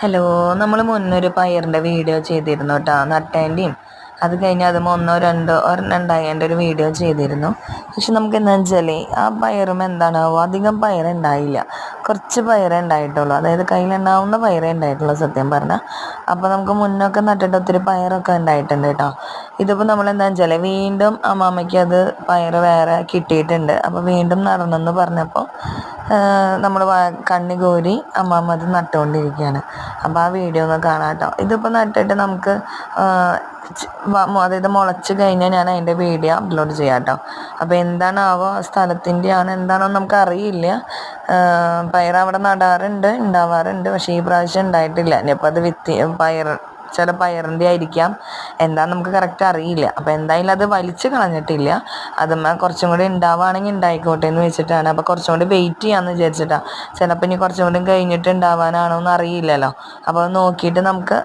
Hello നമ്മൾ മുന്നൊരു പയറിന്റെ video ചെയ്തിരുന്നു കേട്ടോ നട്ടേന്റെയും. അത് കഴിഞ്ഞ് അതും ഒന്നോ രണ്ടോ ഒരെണ്ണം ഉണ്ടായതിന്റെ ഒരു വീഡിയോ ചെയ്തിരുന്നു. പക്ഷെ നമുക്ക് എന്താ വെച്ചാൽ ആ പയറും എന്താണാവോ അധികം പയറുണ്ടായില്ല കുറച്ച് പയറേ ഉണ്ടായിട്ടുള്ളൂ. അതായത് കയ്യിലുണ്ടാവുന്ന പയറേ ഉണ്ടായിട്ടുള്ളൂ സത്യം പറഞ്ഞാൽ. അപ്പോൾ നമുക്ക് മുന്നൊക്കെ നട്ടിട്ട് ഒത്തിരി പയറൊക്കെ ഉണ്ടായിട്ടുണ്ട് കേട്ടോ ഇതിപ്പോൾ നമ്മൾ എന്താ വെച്ചാൽ വീണ്ടും അമ്മാമ്മയ്ക്ക് അത് പയർ വേറെ കിട്ടിയിട്ടുണ്ട്. അപ്പോൾ വീണ്ടും നടന്നെന്ന് പറഞ്ഞപ്പോൾ നമ്മൾ കണ്ണി കോരി അമ്മാമ്മ അത് നട്ടുകൊണ്ടിരിക്കുകയാണ് അപ്പോൾ ആ വീഡിയോ ഒന്ന് കാണാം കേട്ടോ ഇതിപ്പോൾ നട്ടിട്ട് നമുക്ക് അതായത് മുളച്ച് കഴിഞ്ഞാൽ ഞാൻ അതിന്റെ വീഡിയോ അപ്ലോഡ് ചെയ്യാം കേട്ടോ അപ്പോൾ എന്താണാവോ സ്ഥലത്തിന്റെ ആണ് എന്താണോ നമുക്ക് അറിയില്ല. പയർ അവിടെ നടാറുണ്ട് ഉണ്ടാവാറുണ്ട് പക്ഷേ ഈ പ്രാവശ്യം ഉണ്ടായിട്ടില്ല. ഇനിയിപ്പോൾ അത് വിത്തി പയർ ചില പയറിന്റെ ആയിരിക്കാം. എന്താ നമുക്ക് കറക്റ്റ് അറിയില്ല. അപ്പോൾ എന്തായാലും അത് വലിച്ചു കളഞ്ഞിട്ടില്ല. അതുമ്മ കുറച്ചും കൂടി ഉണ്ടാവുകയാണെങ്കിൽ ഉണ്ടായിക്കോട്ടെ എന്ന് വെച്ചിട്ടാണ്. അപ്പോൾ കുറച്ചും കൂടി വെയിറ്റ് ചെയ്യാമെന്ന് വിചാരിച്ചിട്ടാണ് ചിലപ്പോൾ ഇനി കുറച്ചും കൂടി കഴിഞ്ഞിട്ട് ഉണ്ടാവാനാണോ എന്ന് അറിയില്ലല്ലോ അപ്പോൾ നോക്കിയിട്ട് നമുക്ക്